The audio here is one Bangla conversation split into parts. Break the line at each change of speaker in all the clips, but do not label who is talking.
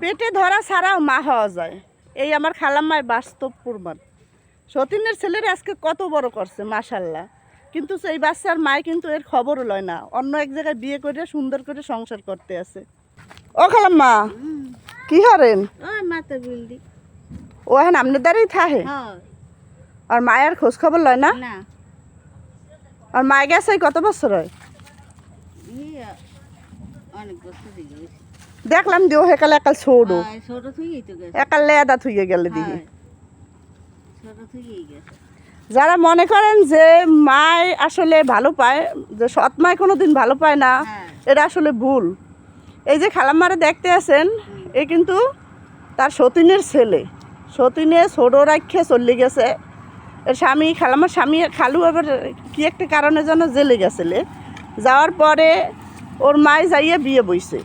পেটে ধরা ছাড়াও মা হওয়া যায়। এই আমার খালাম্মায় বাস্তব প্রমাণ। সতীনের ছেলের আজকে কত বড় করছে মাশাল্লাহ। কিন্তু সেই বাচ্চার মায় কিন্তু এর খবরও লয় না। অন্য এক জায়গায় বিয়ে করে সুন্দর করে সংসার করতে আছে। ও খালাম্মা কি হরেন ও এখন আপনার দ্বারাই থাহে? আর মায়ের খোঁজ খবর লয় না? আর মায় গেছে কত বছর হয়?
ইয়ে অনেক বছর হয়ে
দেখলাম দিও হেকালে একাল
হয়, ছোট গেছে।
একাল লেদা থুয়ে গেলে দিকে
হয়।
যারা মনে করেন যে মায় আসলে ভালো পায় যে সৎ মায় কোনো দিন ভালো পায় না
হ্যাঁ।
এটা আসলে ভুল। এই যে খালাম্মারে দেখতে আছেন এ কিন্তু তার সতীনের ছেলে। সতীনে ছোট রাখে চলে গেছে। এর স্বামী খালাম্মার স্বামী খালু আবার কি একটা কারণে যেন জেলে গেছিলে যাওয়ার পরে ওর মায় যাইয়া বিয়ে বইছে।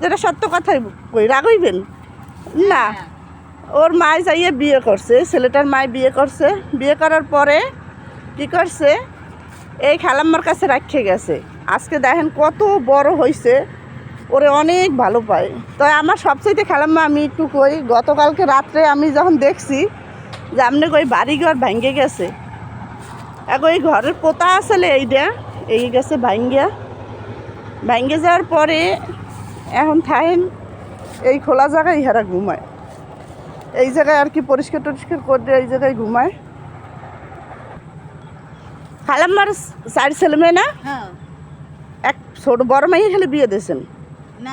যেটা সত্য কথাই কই রাগইবেন? না।
হ্যাঁ।
ওর মায় যাইয়ে বিয়ে করছে ছেলেটার মায় বিয়ে করছে। বিয়ে করার পরে কি করছে? এই খালাম্মার কাছে রাখে গেছে। আজকে দেখেন কত বড় হয়েছে ওরে অনেক ভালো পায়। তাই আমার সবচাইতে খালাম্মা আমি একটু কই গতকালকে রাত্রে আমি যখন দেখছি যে আপনি কই বাড়িঘর ভাঙ্গে গেছে। এখন এই ঘরের পোতা আসলে এইটা এই গেছে ভাঙ্গিয়া। ভাঙ্গে যাওয়ার পরে এখন থাকেন এই খোলা জায়গায় ইহারা ঘুমায়। এই জায়গায় আর কি পরিষ্কার টরিষ্কার করে এই জায়গায় ঘুমায়। খালাম্মার চার ছেলে মেয়ে না?
হ্যাঁ।
এক ছোট বড় মেয়ে খেলে বিয়ে দিয়েছেন।
না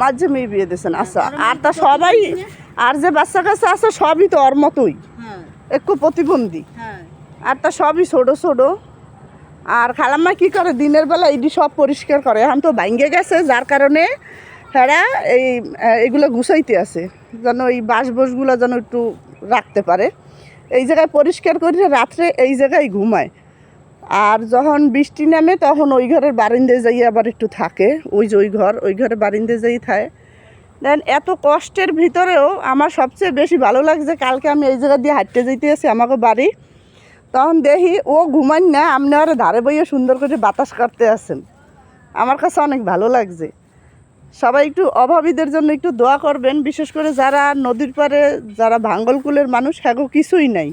মাঝে
মেয়ে বিয়ে দিয়েছেন আচ্ছা। আর তা সবাই আর যে বাচ্চা কাছে আছে সবই তো ওর মতোই
হ্যাঁ।
একটু প্রতিবন্ধী।
হ্যাঁ।
আর তা সবই ছোট ছোট। আর খালাম্মা কি করে? দিনের বেলা এইটি সব পরিষ্কার করে। এখন তো ভাঙ্গে গেছে, যার কারণে হেরা এই এগুলো গুছাইতে আছে, যেন এই বাঁশ বসগুলো যেন একটু রাখতে পারে। এই জায়গায় পরিষ্কার করে রাত্রে এই জায়গায় ঘুমায়। আর যখন বৃষ্টি নামে, তখন ওই ঘরের বারিন্দে যাই আবার একটু থাকে। ওই যে ওই ঘর, ওই ঘরে বারিন্দে যাই থাকে। দেন এত কষ্টের ভিতরেও আমার সবচেয়ে বেশি ভালো লাগছে, কালকে আমি এই জায়গা দিয়ে হাঁটতে যেতে আছি আমাকে বাড়ি তখন দেখি ও ঘুমান না আপনি আর ধারে বইয়ে সুন্দর করে বাতাস করতে আছেন। আমার কাছে অনেক ভালো লাগছে। সবাই একটু অভাবীদের জন্য একটু দোয়া করবেন বিশেষ করে যারা নদীর পাড়ে যারা ভাঙ্গলকুলের মানুষ হ্যাগো কিছুই নাই।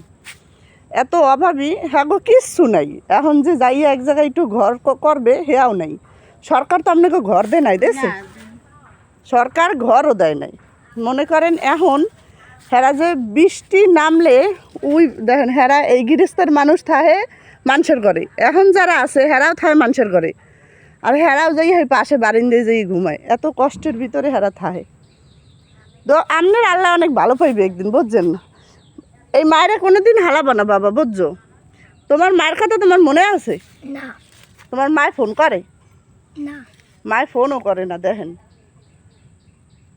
এত অভাবী হ্যাগো কিচ্ছু নাই। এখন যে যাইয়া এক জায়গায় একটু ঘর করবে হেয়াও নাই। সরকার তো আপনাকে ঘর দেয় নাই দেশে সরকার ঘরও দেয় নাই। মনে করেন এখন হেরা যে বৃষ্টি নামলে ওই দেখেন হেরা এই গৃহস্থের মানুষ থাহে মানুষের ঘরে। এখন যারা আছে হেরাও থাহে মানুষের ঘরে। আর হেরাও যাই ওই পাশে বারিন্দে যাই ঘুমায় এত কষ্টের ভিতরে হেরা থাহে। তো আপনার আল্লাহ অনেক ভালো পাইবে একদিন বুঝছেন না? এই মায়েরা কোনো দিন হালাবো না বাবা বুঝছ? তোমার মায়ের কথা তোমার মনে আছে?
না।
তোমার মায় ফোন করে?
না।
মায় ফোনও করে না দেখেন।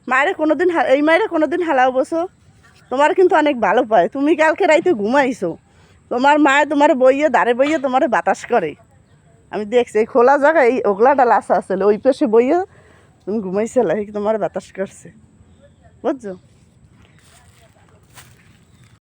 মায়েরা কোনোদিন হা- এই মায়েরা কোনোদিন হালাও বসো? তোমার কিন্তু অনেক ভালো পায়। তুমি কালকে রাইতে ঘুমাইছো। তোমার মায়ে তোমার বইয়ে দাঁড়ে বইয়ে তোমার বাতাস করে। আমি দেখছি, এই খোলা জায়গায় এই ওগলাটা আসা আসলে ওই পাশে বইয়ে তুমি ঘুমাইছিলে তোমার বাতাস করছে। বুঝছ?